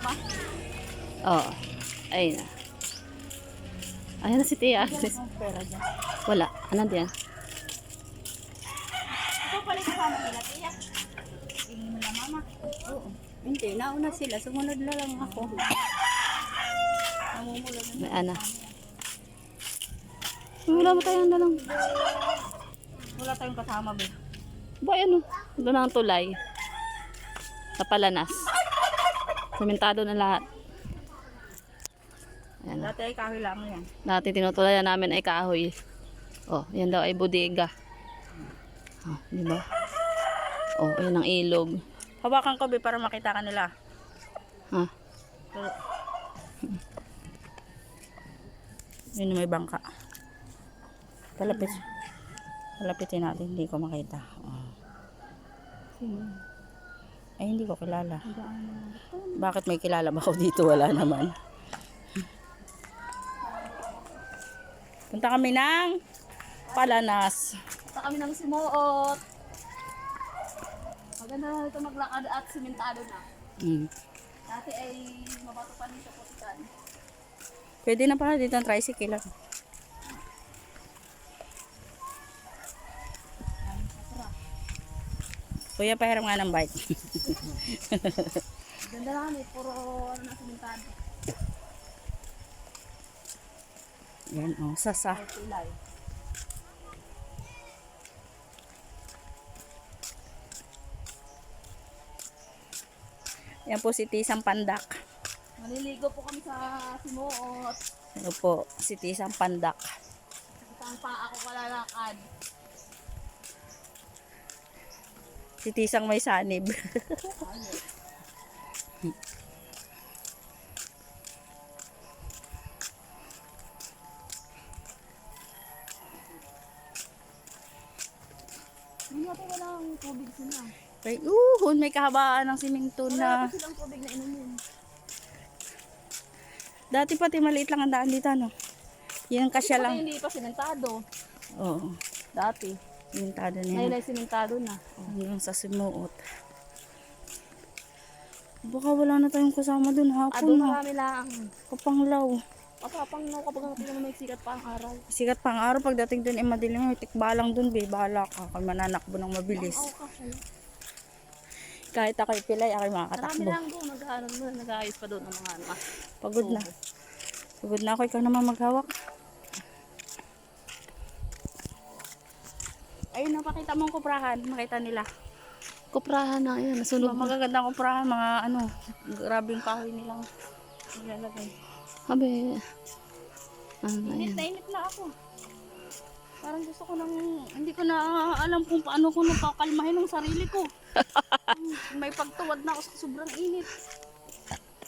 ba? Oo. Ayun na. Ayun na si Tia Agnes. Wala. Ano diyan? Ito pala kasama nila, tiya. Tingin mo mama. Oo. Hindi, nauna sila. Sumunod na lang ako. Namumula na. May ana. Wala mo tayong dalang. Wala tayong kasama, be. Ba, ano? Doon ang tulay. Sa palanas. Sementado na lahat. Ayan na. Dati ay kahoy lang yan. Dati tinutulayan namin ay kahoy. Oh, yan daw ay bodega. Oh, di ba? Oh, ayan ang ilog. Hawakan ko, be, para makita ka nila. Ha? Yun yung may bangka. Palapit. Palapitin natin, hindi ko makita. Oh. Ay, hindi ko kilala. Bakit may kilala ba ako dito? Wala naman. Punta kami ng Palanas. Sa kami ng simuot. Maganda na ito maglakad at simentado na. Mm. Dati ay mabato pa nito po sitan. Pwede na pala dito ang tricycle. ah. Kuya, pahiram nga ng bike. Ganda na kami, puro ano na simentado. Yan, oh, sasa. Yan po si Tisang Pandak. Maliligo po kami sa simuot. Ano po, si Tisang Pandak. Isang pa ako kalalakad. Si Tisang may sanib. Hindi natin walang tubig sila. Ay, uhon, may kahabaan ng siminto Wala na. pa silang tubig na inumin. Dati pati maliit lang ang daan dito, ano? Yan kasya lang. hindi pa simentado. Oo, Dati. Simentado na Ngayon yan. ay simentado na. Hanggang sa simuot. Baka wala na tayong kasama dun Ah, hapon doon na. marami lang. Kapanglaw. Kapapang no, kapag natin naman may sikat pa ang araw. Sikat pang araw pagdating dun, eh madilim. May tikbalang dun, be. Bahala ka. Kaya mananakbo ng mabilis. Oo, kasi. Kahit ako'y pilay, ako'y Marami makakatakbo. lang doon. Nag-aaral mo na nag-aayos pa doon ng mga ano. Pagod na. Pagod na ako. Ikaw naman maghawak. Ayun, napakita mong kuprahan. Makita nila. Kuprahan na yan. Nasunog Mga magagandang kuprahan. Mga ano, grabe yung kahoy nilang nilalagay. Habi. Ano na Init na init na ako. Parang gusto ko nang, hindi ko na alam kung paano ko napakalmahin ng sarili ko. May pagtuwad na ako sa sobrang init.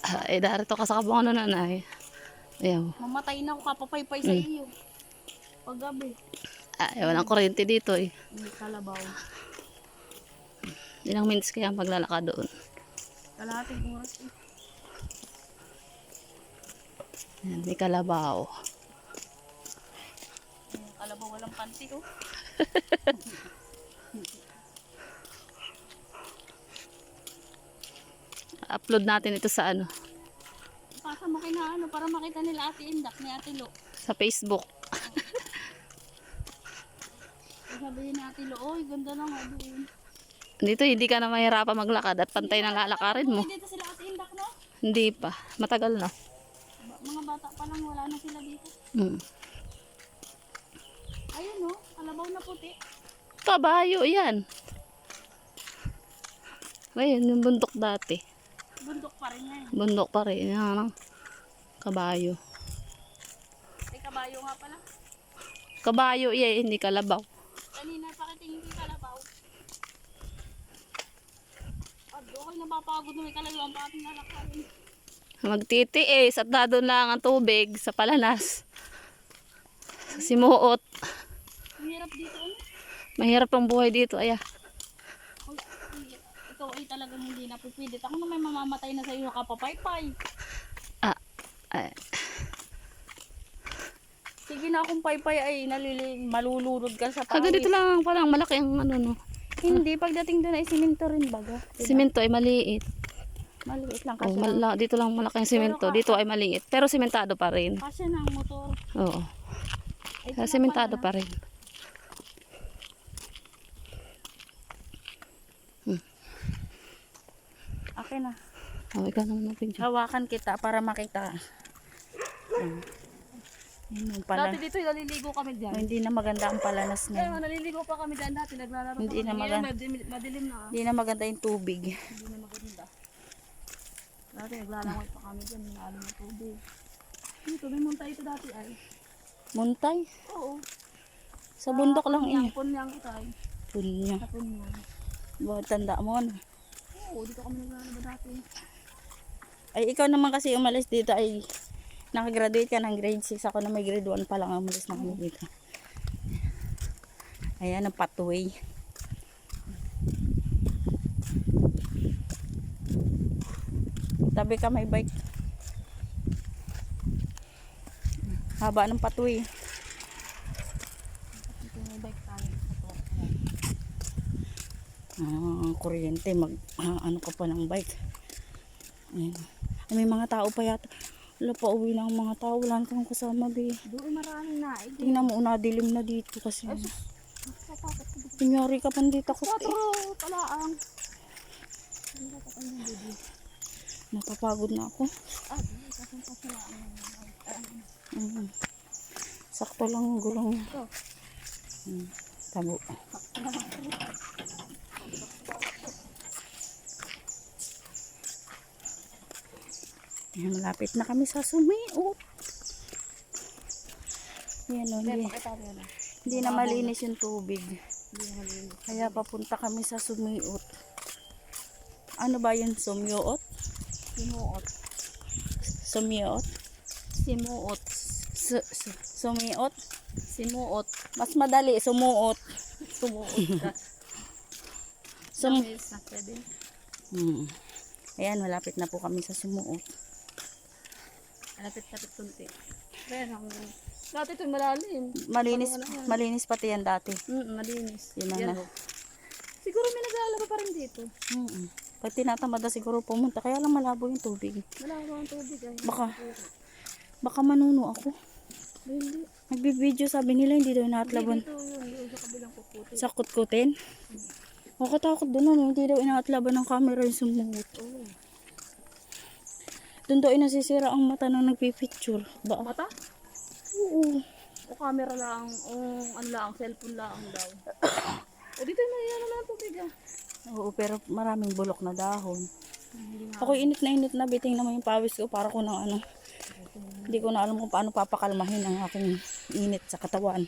Ah, eh, darito ka sa kabungan na nanay. Ayaw. Mamatay na ako kapapaypay sa iyo. Paggabi. Ah, eh, walang kuryente dito eh. Kalabaw. Ilang minutes kaya ang paglalakad doon. Kalahating oras eh. Yan, may kalabaw. Kalabaw walang panty oh. Upload natin ito sa ano, Pasa mo kina ano para makita nila ate Indak ni ate Lo. sa Facebook. Sabihin ni ate Lo, oy ganda na nga doon. Dito hindi ka na mahirapan maglakad at pantay na lalakarin mo. Ay, dito sila ate Indak no? Hindi pa. Matagal na. Ba- Mga bata pa lang wala na sila dito. Hmm. Ayun no, kalabaw na puti. Kabayo yan. Ngayon, yung bundok dati. Bundok pa rin ngayon. Bundok pa rin. Yan ang kabayo. May kabayo nga pala. Kabayo, iya, hindi kalabaw. Ko yung kalabaw. Pag okay napapagod na may kalawang pa ating lalakarin. Magtitiis at dadon lang ang tubig sa palanas. Sa simuot. Ang hirap dito ano? Mahirap ang buhay dito. Aya. Ay, ay, ikaw ay talagang hindi napipilit. Ako na may mamamatay na sa iyo kapapaypay. Ah, Sige na akong paypay ay nalili, malulunod ka sa ah, pawis. ganito lang parang malaki ang ano no. Hindi, pagdating doon ay siminto rin baga. Simento ay maliit. Maliit lang Oh, kasi. mala- dito lang malaking semento. ka- Dito ay maliit. Pero sementado pa rin. Kasi ng motor. Oo. Ay, Sa sementado pa rin. Okay na. Oh, ikaw naman mag-video. Hawakan kita para makita. Hmm. Yun yung pala. Dati dito naliligo kami Oh, dyan. hindi na maganda ang palanas Kaya niya. nga, naliligo pa kami dyan dati, naglalaro Hindi na kami. magan- Ngayon, madilim, madilim na. Hindi na maganda yung tubig. Hindi na maganda. Dati naglalangoy pa kami dyan, naalim na tubig. Dito, may muntay ito dati ay. Muntay. Oo. Sa bundok lang Punyang, eh. punyang ito ay. Punya. Sa punyang. Bakit tanda mo na? Oo, dito kami naglalaro dati. Ay, ikaw naman kasi umalis dito ay nakagraduate ka ng grade 6. Ako na may grade 1 pa lang umalis na kami dito. Ayan, ang pathway. Tabi ka may bike. Haba ng pathway. Ah, ang kuryente, mag, ah, ano ka pa ng bike. Ayan. Ay, may mga tao pa yata. Wala pa uwi na ang mga tao. Wala kang kasama, be. Doon maraming naig. Tingnan mo, nadilim na dito kasi. Kunyari ka pandito ko. Quatro, talaang. Napapagod na ako. Ah, kasi kasi lang. Mm. Sakto lang ang gulong. Mm. Tabo. Ayan, malapit na kami sa sumiot. Ayan o, hindi, yan. ah. hindi na malinis yung tubig. Hindi. Kaya papunta kami sa sumiot. Ano ba yun? Sumiot? Simuot. Sumiot? Simuot. Su su- sumiot? Simuot. Mas madali, sumuot. Sumuot ka. Sum pwede. hmm. Ayan, malapit na po kami sa sumuot. Lapit-lapit kunti. Kaya ang... Dati ito malalim. Malinis, malinis pati yan dati. Mm, malinis. Yun na Yan, na. oh. Siguro may naglalaba pa rin dito. Mm Pag tinatamad na siguro pumunta, kaya lang malabo yung tubig. Wala akong tubig ay. Baka, baka manuno ako. Hindi. Nagbibideo sabi nila, hindi daw inaatlaban Dito yun. Sa kabilang kukuti. sa kutkutin. Makatakot doon ano, hindi daw inaatlaban ng camera yung sumuot. Oo. Doon daw inasisira ang mata ng nagpipicture. Ba? Mata? Oo. O camera lang. O ano lang. Cellphone lang daw. o dito may ano na tubig ah. Oo, pero maraming bulok na dahon. Ako init na init na, biting naman yung pawis ko para ko ng ano. Hindi ko na alam kung paano papakalmahin ang aking init sa katawan.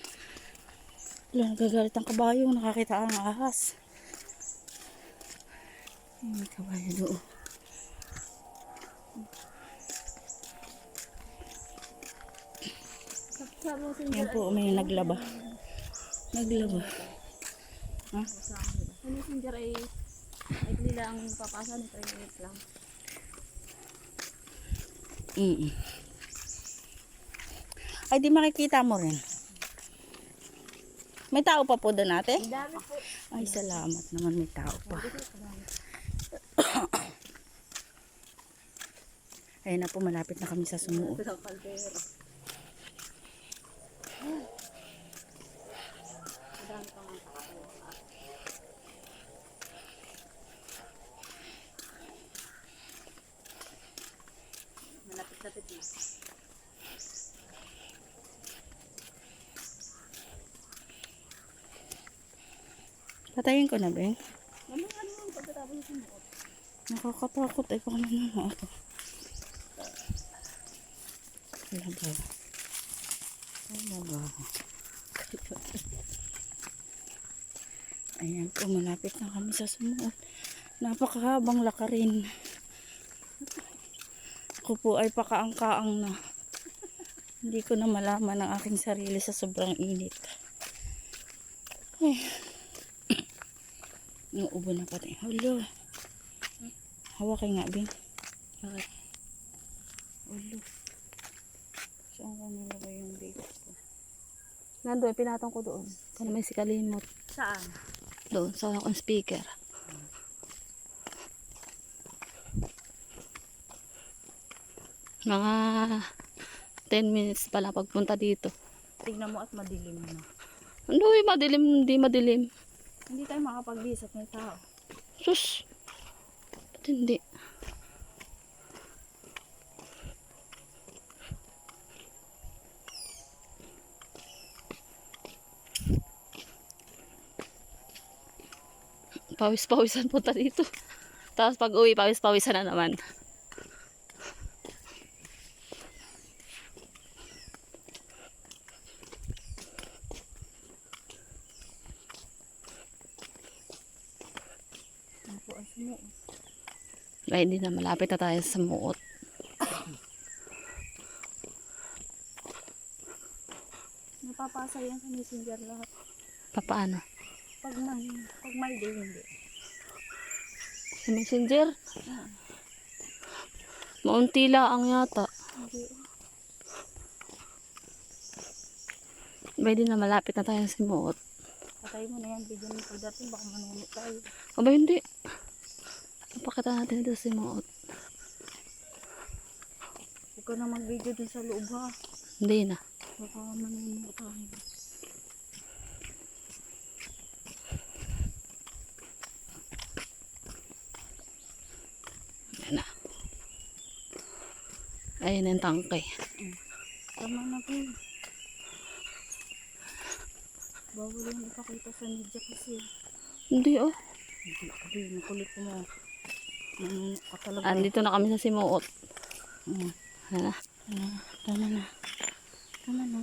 Wala, nagagalit ang kabayo, nakakita ang ahas. Ay, may kabayo doon. Yan po, may naglaba. Naglaba. Ha? Sa messenger ay ay lang papasa ni 3 minutes lang. Mm Ay, di makikita mo rin. May tao pa po doon? Ang dami po. Ay, salamat naman may tao pa. Ayun na po, malapit na kami sa sumuot. Ito ang kaldero. Madami pa nga tao. Malapit-lapit na. Patayin ko na, Ben. Nakakatakot ay baka manuno ako. Wala ba? Wala ba? Ayan po, malapit na kami sa sumuot. Napakahabang lakarin. Ako po ay pakaang-kaang na. Hindi ko na malaman ang aking sarili sa sobrang init. Ay. Nauubo na pati. Hello. Hawakay nga, Bing. Bakit? Ulo. Saan ko nilagay yung bake ko? Nandun, pinatong ko doon. Para may sikalimot. Saan? Doon, sa akong speaker. Mga 10 minutes pa lang pagpunta dito. Tignan mo at madilim na. Eh, madilim, hindi madilim. Hindi tayo makapag-bis at may tao. Sus! Ba't hindi? Pawis-pawisan punta dito. Tapos pag uwi, pawis-pawisan na naman. Ang po ang sumo. Hindi na. Malapit na tayo sa muot. Napapasa yan sa messenger lahat. Papaano? Pag may, pag may day, hindi. Sa messenger? Maunti lang yata. Hindi. Pwede na malapit na tayo sa muot. Patay mo na yan. Bigyan mo pagdating. Baka manunod tayo. Aba, hindi. Napakita natin ito si muot. Huwag ka na mag-video dun sa loob ha. Hindi na. Baka manunod tayo. Ayan na. Ayun ang tangkay. Tama na po. Bawal yung ipakita sa media kasi. Hindi oh. Hindi, makulit mo. Nanunod ka talaga. Andito na kami sa simuot. Mm. Na. Ah, tama na. Tama na.